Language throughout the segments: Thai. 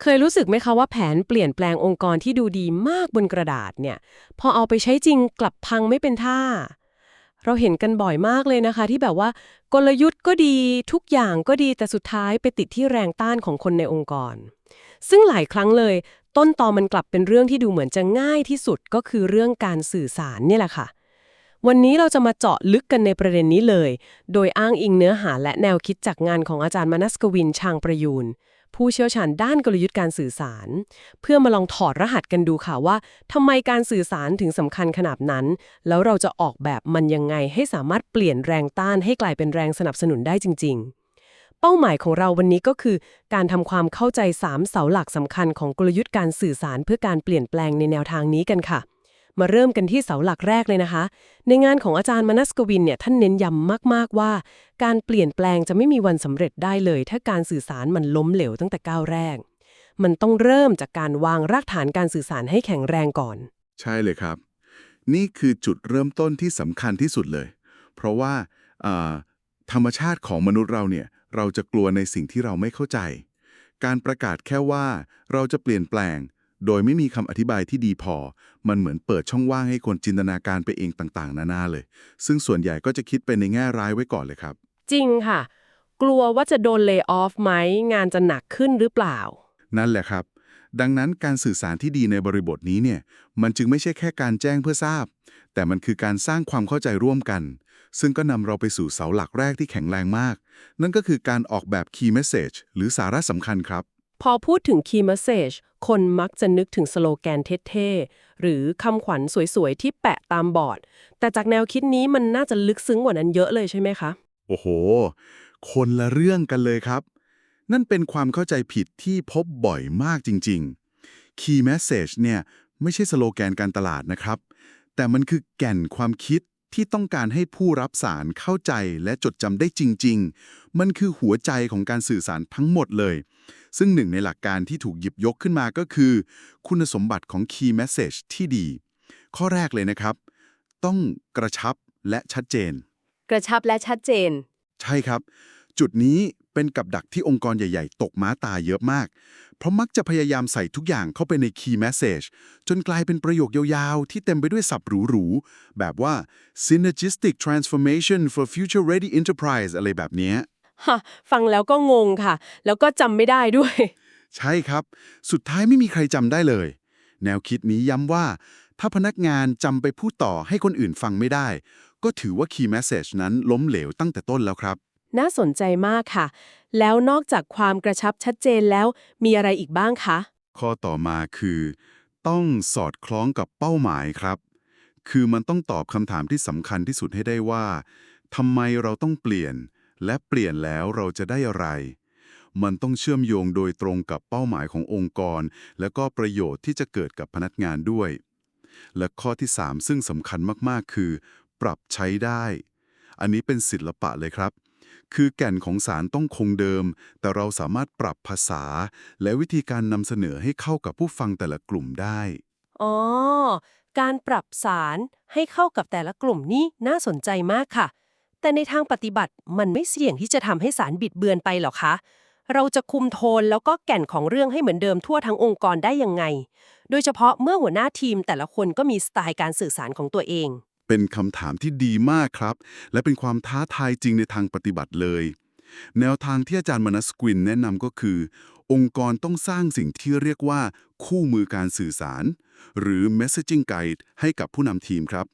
เคยรู้สึกไหมคะว่าแผนเปลี่ยนแปลงองค์กรที่ดูดีมากบนกระดาษเนี่ย พอเอาไปใช้จริงกลับพังไม่เป็นท่า เราเห็นกันบ่อยมากเลยนะคะ ที่แบบว่ากลยุทธ์ก็ดีทุกอย่างก็ดีแต่สุดท้ายไปติดที่แรงต้านของคนในองค์กร ซึ่งหลายครั้งเลย ต้นตอมันกลับเป็นเรื่องที่ดูเหมือนจะง่ายที่สุดก็คือเรื่องการสื่อสารเนี่ยแหละค่ะวันนี้เราจะมาเจาะลึกกันในประเด็นนี้เลย โดยอ้างอิงเนื้อหาและแนวคิดจากงานของอาจารย์มนัสกวินชางประยูน ผู้เชี่ยวชาญด้านกลยุทธ์การสื่อสาร เพื่อมาลองถอดรหัสกันดูค่ะว่าทำไมการสื่อสารถึงสำคัญขนาดนั้น แล้วเราจะออกแบบมันยังไงให้สามารถเปลี่ยนแรงต้านให้กลายเป็นแรงสนับสนุนได้จริง ๆเป้าหมายของเราวันนี้ก็คือ การทำความเข้าใจ 3 เสาหลักสำคัญของกลยุทธ์การสื่อสารเพื่อการเปลี่ยนแปลงในแนวทางนี้กันค่ะ มาเริ่มกันที่เสาหลักแรกเลยนะคะ ในงานของอาจารย์มนัสกวินเนี่ยท่านเน้นย้ำมาก ๆ ว่า การเปลี่ยนแปลงจะไม่มีวันสำเร็จได้เลย ถ้าการสื่อสารมันล้มเหลวตั้งแต่ก้าวแรก มันต้องเริ่มจากการวางรากฐานการสื่อสารให้แข็งแรงก่อน ใช่เลยครับ นี่คือจุดเริ่มต้นที่สำคัญที่สุดเลย เพราะว่าอ่าธรรมชาติของมนุษย์เราเนี่ยเราจะกลัวในสิ่งที่เราไม่เข้าใจ การประกาศแค่ว่าเราจะเปลี่ยนแปลง โดยไม่มีคำอธิบายที่ดีพอ มันเหมือนเปิดช่องว่างให้คนจินตนาการไปเองต่างๆ นานาเลย ซึ่งส่วนใหญ่ก็จะคิดไปในแง่ร้ายไว้ก่อนเลยครับ จริงค่ะ กลัวว่าจะโดนเล y o ออฟไหม งานจะหนักขึ้นหรือเปล่า นั่นแหละครับ ดังนั้นการสื่อสารที่ดีในบริบทนี้เนี่ย มันจึงไม่ใช่แค่การแจ้งเพื่อทราบ แต่มันคือการสร้างความเข้าใจร่วมกัน ซึ่งก็นำเราไปสู่เสาหลักแรกที่แข็งแรงมาก นั่นก็คือการออกแบบ Key Message หรือสาระสำคัญครับ พอพูดถึง Key Message คนมักจะนึกถึงสโลแกนเท่ๆ หรือคำขวัญสวยๆ ที่แปะตามบอร์ด แต่จากแนวคิดนี้มันน่าจะลึกซึ้งกว่านั้นเยอะเลยใช่ไหมคะ โอ้โห คนละเรื่องกันเลยครับ นั่นเป็นความเข้าใจผิดที่พบบ่อยมากจริงๆ Key Message เนี่ยไม่ใช่สโลแกนการตลาดนะครับ แต่มันคือแก่นความคิดที่ต้องการให้ผู้รับสารเข้าใจและจดจำได้จริง ๆ มันคือหัวใจของการสื่อสารทั้งหมดเลย ซึ่งหนึ่งในหลักการที่ถูกหยิบยกขึ้นมาก็คือ คุณสมบัติของ Key Message ที่ดี ข้อแรกเลยนะครับ ต้องกระชับและชัดเจน กระชับและชัดเจน ใช่ครับ จุดนี้เป็นกับดักที่องค์กรใหญ่ ๆ ตกม้าตายเยอะมาก เพราะมักจะพยายามใส่ทุกอย่างเข้าไปใน Key Message จนกลายเป็นประโยคยาวๆ ที่เต็มไปด้วยศัพท์หรูๆ แบบว่า synergistic transformation for future ready enterprise อะไรแบบเนี้ย ฮะฟังแล้วก็งงค่ะ แล้วก็จำไม่ได้ด้วย ใช่ครับ สุดท้ายไม่มีใครจำได้เลย แนวคิดนี้ย้ำว่า ถ้าพนักงานจำไปพูดต่อให้คนอื่นฟังไม่ได้ ก็ถือว่า Key Message นั้นล้มเหลวตั้งแต่ต้นแล้วครับ น่าสนใจมากค่ะ แล้วนอกจากความกระชับชัดเจนแล้ว มีอะไรอีกบ้างคะ ข้อต่อมาคือ ต้องสอดคล้องกับเป้าหมายครับ คือมันต้องตอบคำถามที่สำคัญที่สุดให้ได้ว่าทำไมเราต้องเปลี่ยน และเปลี่ยนแล้วเราจะได้อะไร มันต้องเชื่อมโยงโดยตรงกับเป้าหมายขององค์กร และก็ประโยชน์ที่จะเกิดกับพนักงานด้วย และข้อที่ 3 ซึ่งสำคัญมากๆ คือ ปรับใช้ได้ อันนี้เป็นศิลปะเลยครับคือแก่นของสารต้องคงเดิม แต่เราสามารถปรับภาษา และวิธีการนำเสนอให้เข้ากับผู้ฟังแต่ละกลุ่มได้ อ๋อ การปรับสารให้เข้ากับแต่ละกลุ่มนี่น่าสนใจมากค่ะ แต่ในทางปฏิบัติมันไม่เสี่ยงที่จะทำให้สารบิดเบือนไปหรอคะ เราจะคุมโทนแล้วก็แก่นของเรื่องให้เหมือนเดิมทั่วทั้งองค์กรได้ยังไง โดยเฉพาะเมื่อหัวหน้าทีมแต่ละคนก็มีสไตล์การสื่อสารของตัวเอง เป็นคำถามที่ดีมากครับ และเป็นความท้าทายจริงในทางปฏิบัติเลย แนวทางที่อาจารย์มนัสกวินแนะนำก็คือ องค์กรต้องสร้างสิ่งที่เรียกว่า คู่มือการสื่อสาร หรือ messaging guide ให้กับผู้นำทีมครับ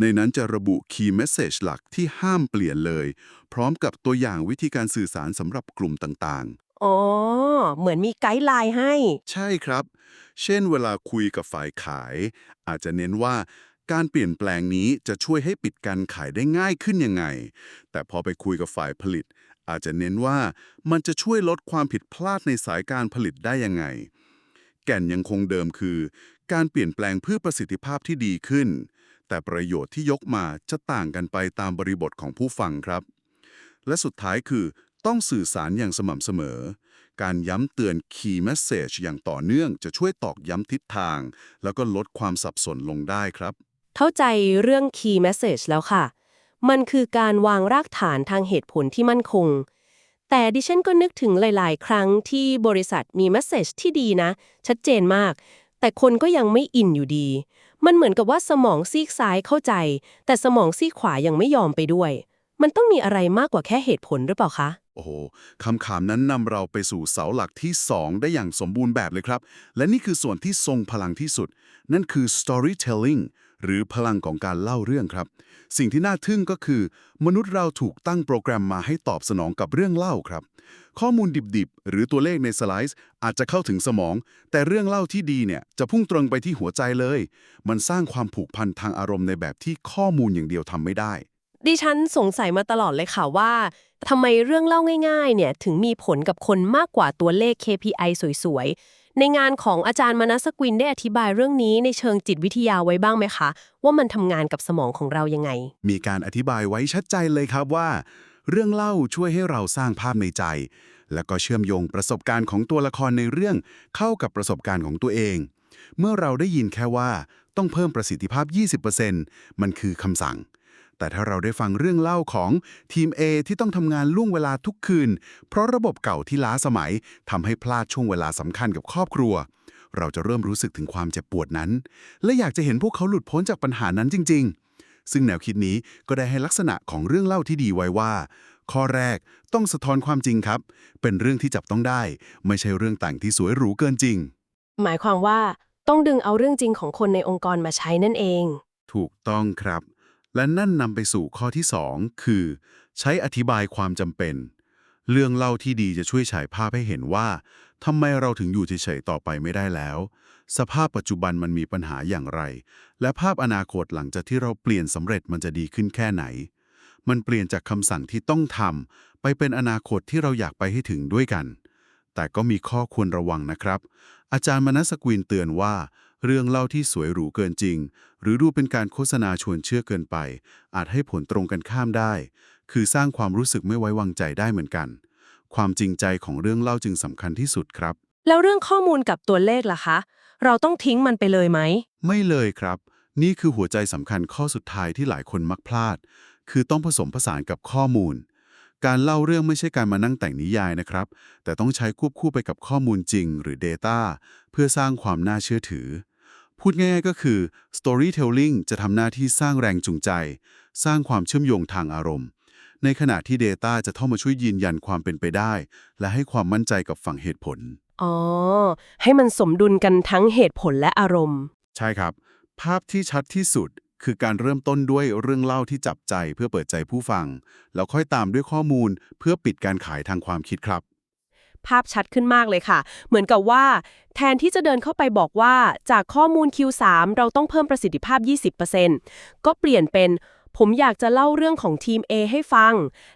ในนั้นจะระบุ key message หลักที่ห้ามเปลี่ยนเลย พร้อมกับตัวอย่างวิธีการสื่อสารสำหรับกลุ่มต่างๆ อ๋อ เหมือนมีไกด์ไลน์ให้ ใช่ครับ เช่นเวลาคุยกับฝ่ายขาย อาจจะเน้นว่าการเปลี่ยนแปลงนี้จะช่วยให้ปิดการขายได้ง่ายขึ้นยังไง แต่พอไปคุยกับฝ่ายผลิต อาจจะเน้นว่ามันจะช่วยลดความผิดพลาดในสายการผลิตได้ยังไง แก่นยังคงเดิมคือ การเปลี่ยนแปลงเพื่อประสิทธิภาพที่ดีขึ้น แต่ประโยชน์ที่ยกมาจะต่างกันไปตามบริบทของผู้ฟังครับ และสุดท้ายคือต้องสื่อสารอย่างสม่ำเสมอ การย้ำเตือน Key Message อย่างต่อเนื่องจะช่วยตอกย้ำทิศทาง แล้วก็ลดความสับสนลงได้ครับ เข้าใจเรื่อง Key Message แล้วค่ะ มันคือการวางรากฐานทางเหตุผลที่มั่นคง แต่ดิฉันก็นึกถึงหลาย ๆ ครั้งที่บริษัทมี m e s เซจที่ดีนะ ชัดเจนมาก แต่คนก็ยังไม่อินอยู่ดี มันเหมือนกับว่าสมองซีกซ้ายเข้าใจ แต่สมองซีกขวายังไม่ยอมไปด้วย มันต้องมีอะไรมากกว่าแค่เหตุผลหรือเปล่าคะ โอ้โหคำขามนั้นนำเราไปสู่เสาหลักที่ 2 ได้อย่างสมบูรณ์แบบเลยครับ และนี่คือส่วนที่ทรงพลังที่สุด นั่นคือ storytelling หรือพลังของการเล่าเรื่องครับ สิ่งที่น่าทึ่งก็คือ มนุษย์เราถูกตั้งโปรแกรมมาให้ตอบสนองกับเรื่องเล่าครับ ข้อมูลดิบๆ หรือตัวเลขในสไลด์อาจจะเข้าถึงสมอง แต่เรื่องเล่าที่ดีเนี่ยจะพุ่งตรงไปที่หัวใจเลย มันสร้างความผูกพันทางอารมณ์ในแบบที่ข้อมูลอย่างเดียวทำไม่ได้ดิฉันสงสัยมาตลอดเลยค่ะว่าทำไมเรื่องเล่าง่าย ๆ เนี่ยถึงมีผลกับคนมากกว่าตัวเลข KPI สวยๆ ในงานของอาจารย์มนัสกวินได้อธิบายเรื่องนี้ในเชิงจิตวิทยาไว้บ้างไหมคะ ว่ามันทำงานกับสมองของเรายังไง มีการอธิบายไว้ชัดเจนเลยครับว่า เรื่องเล่าช่วยให้เราสร้างภาพในใจ แล้วก็เชื่อมโยงประสบการณ์ของตัวละครในเรื่องเข้ากับประสบการณ์ของตัวเอง เมื่อเราได้ยินแค่ว่าต้องเพิ่มประสิทธิภาพ 20%มันคือคำสั่ง แต่ถ้าเราได้ฟังเรื่องเล่าของทีม A ที่ต้องทำงานล่วงเวลาทุกคืน เพราะระบบเก่าที่ล้าสมัยทำให้พลาดช่วงเวลาสำคัญกับครอบครัว เราจะเริ่มรู้สึกถึงความเจ็บปวดนั้น และอยากจะเห็นพวกเขาหลุดพ้นจากปัญหานั้นจริง ๆ ซึ่งแนวคิดนี้ก็ได้ให้ลักษณะของเรื่องเล่าที่ดีไว้ว่า ข้อแรกต้องสะท้อนความจริงครับ เป็นเรื่องที่จับต้องได้ ไม่ใช่เรื่องแต่งที่สวยหรูเกินจริง หมายความว่าต้องดึงเอาเรื่องจริงของคนในองค์กรมาใช้นั่นเอง ถูกต้องครับ และนั่นนำไปสู่ข้อที่ 2 คือ ใช้อธิบายความจำเป็น เรื่องเล่าที่ดีจะช่วยฉายภาพให้เห็นว่าทำไมเราถึงอยู่เฉยๆต่อไปไม่ได้แล้ว สภาพปัจจุบันมันมีปัญหาอย่างไร และภาพอนาคตหลังจากที่เราเปลี่ยนสำเร็จมันจะดีขึ้นแค่ไหน มันเปลี่ยนจากคำสั่งที่ต้องทำไปเป็นอนาคตที่เราอยากไปให้ถึงด้วยกัน แต่ก็มีข้อควรระวังนะครับ อาจารย์มนัสกวินเตือนว่า เรื่องเล่าที่สวยหรูเกินจริง หรือดูเป็นการโฆษณาชวนเชื่อเกินไป อาจให้ผลตรงกันข้ามได้ คือสร้างความรู้สึกไม่ไว้วางใจได้เหมือนกัน ความจริงใจของเรื่องเล่าจึงสำคัญที่สุดครับ แล้วเรื่องข้อมูลกับตัวเลขล่ะคะ เราต้องทิ้งมันไปเลยไหม ไม่เลยครับ นี่คือหัวใจสำคัญข้อสุดท้ายที่หลายคนมักพลาด คือต้องผสมผสานกับข้อมูล การเล่าเรื่องไม่ใช่การมานั่งแต่งนิยายนะครับ แต่ต้องใช้ควบคู่ไปกับข้อมูลจริงหรือ Data เพื่อสร้างความน่าเชื่อถือ พูดง่ายๆก็คือ storytelling จะทำหน้าที่สร้างแรงจูงใจ สร้างความเชื่อมโยงทางอารมณ์ ในขณะที่ Data จะเข้ามาช่วยยืนยันความเป็นไปได้ และให้ความมั่นใจกับฝั่งเหตุผล อ๋อ ให้มันสมดุลกันทั้งเหตุผลและอารมณ์ ใช่ครับ ภาพที่ชัดที่สุด คือการเริ่มต้นด้วยเรื่องเล่าที่จับใจเพื่อเปิดใจผู้ฟัง แล้วค่อยตามด้วยข้อมูลเพื่อปิดการขายทางความคิดครับ ภาพชัดขึ้นมากเลยค่ะ เหมือนกับว่า แทนที่จะเดินเข้าไปบอกว่า จากข้อมูล Q3 เราต้องเพิ่มประสิทธิภาพ 20%ก็เปลี่ยนเป็นผมอยากจะเล่าเรื่องของทีม A ให้ฟัง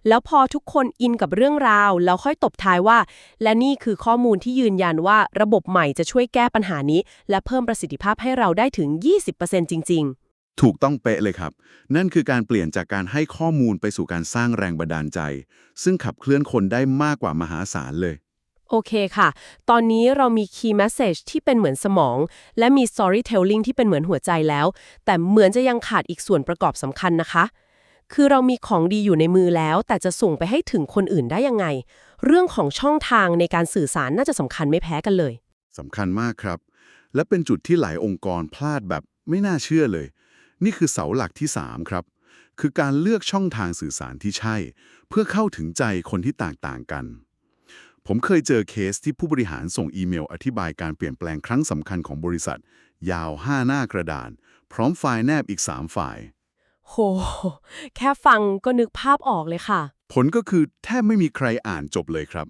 แล้วพอทุกคนอินกับเรื่องราว แล้วค่อยตบท้ายว่า และนี่คือข้อมูลที่ยืนยันว่าระบบใหม่จะช่วยแก้ปัญหานี้ และเพิ่มประสิทธิภาพให้เราได้ถึง 20%จริง ๆ ถูกต้องเป๊ะเลยครับ นั่นคือการเปลี่ยนจากการให้ข้อมูลไปสู่การสร้างแรงบันดาลใจ ซึ่งขับเคลื่อนคนได้มากกว่ามหาศาลเลย โอเคค่ะ ตอนนี้เรามี Key Message ที่เป็นเหมือนสมอง และมี Storytelling ที่เป็นเหมือนหัวใจแล้ว แต่เหมือนจะยังขาดอีกส่วนประกอบสำคัญนะคะ คือเรามีของดีอยู่ในมือแล้ว แต่จะส่งไปให้ถึงคนอื่นได้ยังไง เรื่องของช่องทางในการสื่อสารน่าจะสำคัญไม่แพ้กันเลยสำคัญมากครับ และเป็นจุดที่หลายองค์กรพลาดแบบไม่น่าเชื่อเลย นี่คือเสาหลักที่ 3 ครับ คือการเลือกช่องทางสื่อสารที่ใช่ เพื่อเข้าถึงใจคนที่แตกต่างกัน ผมเคยเจอเคสที่ผู้บริหารส่งอีเมลอธิบายการเปลี่ยนแปลงครั้งสำคัญของบริษัท ยาว 5 หน้ากระดาน พร้อมไฟล์แนบอีก3ฝ่ายโห แค่ฟังก็นึกภาพออกเลยค่ะ ผลก็คือแทบไม่มีใครอ่านจบเลยครับ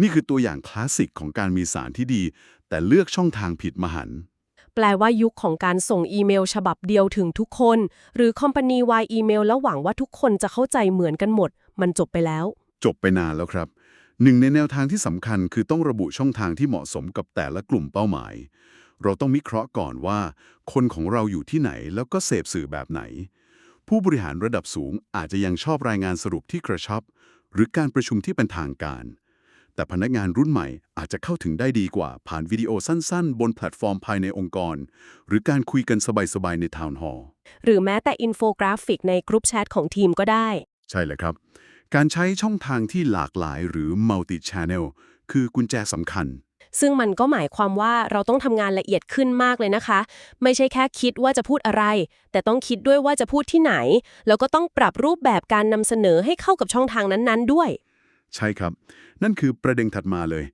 นี่คือตัวอย่างคลาสสิกของการมีสารที่ดี แต่เลือกช่องทางผิดมหันต์ แปลว่ายุคของการส่งอีเมลฉบับเดียวถึงทุกคน หรือคอมพานีวายอีเมลแล้วหวังว่าทุกคนจะเข้าใจเหมือนกันหมด มันจบไปแล้ว จบไปนานแล้วครับหนึ่งในแนวทางที่สำคัญคือต้องระบุช่องทางที่เหมาะสมกับแต่ละกลุ่มเป้าหมาย เราต้องวิเคราะห์ก่อนว่า คนของเราอยู่ที่ไหนแล้วก็เสพสื่อแบบไหน ผู้บริหารระดับสูงอาจจะยังชอบรายงานสรุปที่กระชับ หรือการประชุมที่เป็นทางการ แต่พนักงานรุ่นใหม่อาจจะเข้าถึงได้ดีกว่าผ่านวิดีโอสั้นๆ บนแพลตฟอร์มภายในองค์กร หรือการคุยกันสบายๆในทาวน์ฮอลล์หรือแม้แต่อินโฟกราฟิกในกรุ๊ปแชทของทีมก็ได้ ใช่เลยครับ การใช้ช่องทางที่หลากหลายหรือ multi channel คือกุญแจสำคัญ ซึ่งมันก็หมายความว่าเราต้องทำงานละเอียดขึ้นมากเลยนะคะ ไม่ใช่แค่คิดว่าจะพูดอะไร แต่ต้องคิดด้วยว่าจะพูดที่ไหน แล้วก็ต้องปรับรูปแบบการนำเสนอให้เข้ากับช่องทางนั้นๆด้วย ใช่ครับ นั่นคือประเด็นถัดมาเลย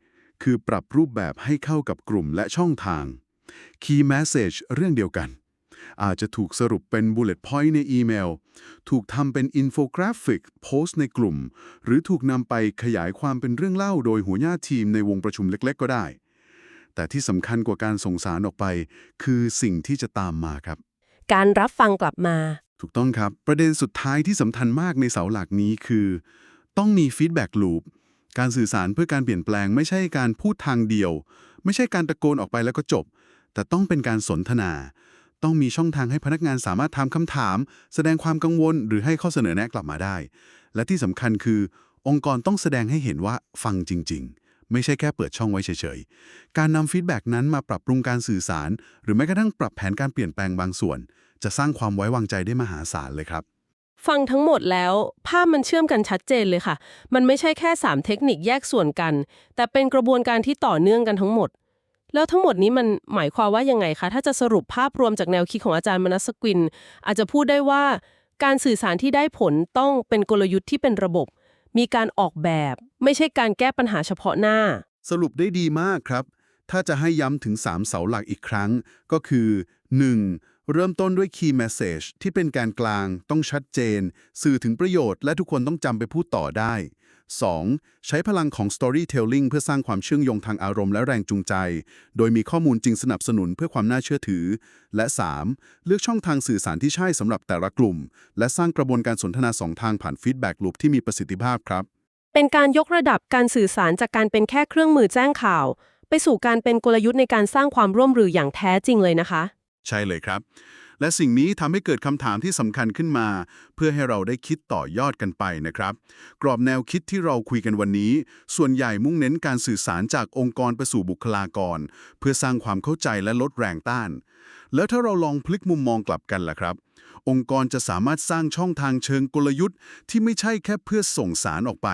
คือปรับรูปแบบให้เข้ากับกลุ่มและช่องทาง Key Message เรื่องเดียวกัน อาจจะถูกสรุปเป็น Bullet Point ในอีเมล ถูกทำเป็นอินโฟกราฟิกโพสต์ในกลุ่ม หรือถูกนำไปขยายความเป็นเรื่องเล่าโดยหัวหน้าทีมในวงประชุมเล็ก ๆ ก็ได้ แต่ที่สำคัญกว่าการส่งสารออกไป คือสิ่งที่จะตามมาครับ การรับฟังกลับมา ถูกต้องครับ ประเด็นสุดท้ายที่สำคัญมากในเสาหลักนี้คือ ต้องมีฟีดแบ็กลูปการสื่อสารเพื่อการเปลี่ยนแปลง ไม่ใช่การพูดทางเดียว ไม่ใช่การตะโกนออกไปแล้วก็จบ แต่ต้องเป็นการสนทนา ต้องมีช่องทางให้พนักงานสามารถถามคำถาม แสดงความกังวลหรือให้ข้อเสนอแนะกลับมาได้ และที่สำคัญคือ องค์กรต้องแสดงให้เห็นว่าฟังจริง ๆ ไม่ใช่แค่เปิดช่องไว้เฉยๆ การนำฟีดแบ็กนั้นมาปรับปรุงการสื่อสาร หรือแม้กระทั่งปรับแผนการเปลี่ยนแปลงบางส่วน จะสร้างความไว้วางใจได้มหาศาลเลยครับ ฟังทั้งหมดแล้ว ภาพมันเชื่อมกันชัดเจนเลยค่ะ มันไม่ใช่แค่ 3 เทคนิคแยกส่วนกัน แต่เป็นกระบวนการที่ต่อเนื่องกันทั้งหมด แล้วทั้งหมดนี้มันหมายความว่ายังไงคะ ถ้าจะสรุปภาพรวมจากแนวคิดของอาจารย์มนัสกวิน อาจจะพูดได้ว่า การสื่อสารที่ได้ผลต้องเป็นกลยุทธ์ที่เป็นระบบ มีการออกแบบ ไม่ใช่การแก้ปัญหาเฉพาะหน้า สรุปได้ดีมากครับ ถ้าจะให้ย้ำถึง 3 เสาหลักอีกครั้ง ก็คือ 1. เริ่มต้นด้วย Key Message ที่เป็นการกลางต้องชัดเจน สื่อถึงประโยชน์และทุกคนต้องจำไปพูดต่อได้ 2. ใช้พลังของ Storytelling เพื่อสร้างความเชื่อมโยงทางอารมณ์และแรงจูงใจ โดยมีข้อมูลจริงสนับสนุนเพื่อความน่าเชื่อถือ และ 3. เลือกช่องทางสื่อสารที่ใช่สำหรับแต่ละกลุ่ม และสร้างกระบวนการสนทนาสองทางผ่าน Feedback Loop ที่มีประสิทธิภาพครับ เป็นการยกระดับการสื่อสารจากการเป็นแค่เครื่องมือแจ้งข่าว ไปสู่การเป็นกลยุทธ์ในการสร้างความร่วมมืออย่างแท้จริงเลยนะคะ ใช่เลยครับ และสิ่งนี้ทำให้เกิดคำถามที่สำคัญขึ้นมา เพื่อให้เราได้คิดต่อยอดกันไปนะครับ กรอบแนวคิดที่เราคุยกันวันนี้ ส่วนใหญ่มุ่งเน้นการสื่อสารจากองค์กรไปสู่บุคลากร เพื่อสร้างความเข้าใจและลดแรงต้าน แล้วถ้าเราลองพลิกมุมมองกลับกันล่ะครับ องค์กรจะสามารถสร้างช่องทางเชิงกลยุทธ์ ที่ไม่ใช่แค่เพื่อส่งสารออกไป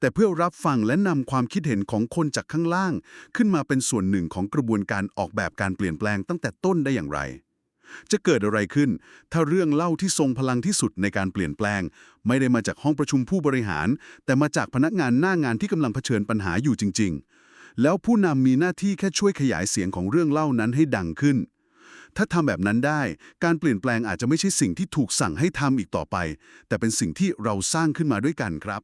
แต่เพื่อรับฟังและนำความคิดเห็นของคนจากข้างล่าง ขึ้นมาเป็นส่วนหนึ่งของกระบวนการออกแบบการเปลี่ยนแปลงตั้งแต่ต้นได้อย่างไร จะเกิดอะไรขึ้น ถ้าเรื่องเล่าที่ทรงพลังที่สุดในการเปลี่ยนแปลง ไม่ได้มาจากห้องประชุมผู้บริหาร แต่มาจากพนักงานหน้างานที่กำลังเผชิญปัญหาอยู่จริง ๆ แล้วผู้นำมีหน้าที่แค่ช่วยขยายเสียงของเรื่องเล่านั้นให้ดังขึ้น ถ้าทำแบบนั้นได้ การเปลี่ยนแปลงอาจจะไม่ใช่สิ่งที่ถูกสั่งให้ทำอีกต่อไป แต่เป็นสิ่งที่เราสร้างขึ้นมาด้วยกันครับ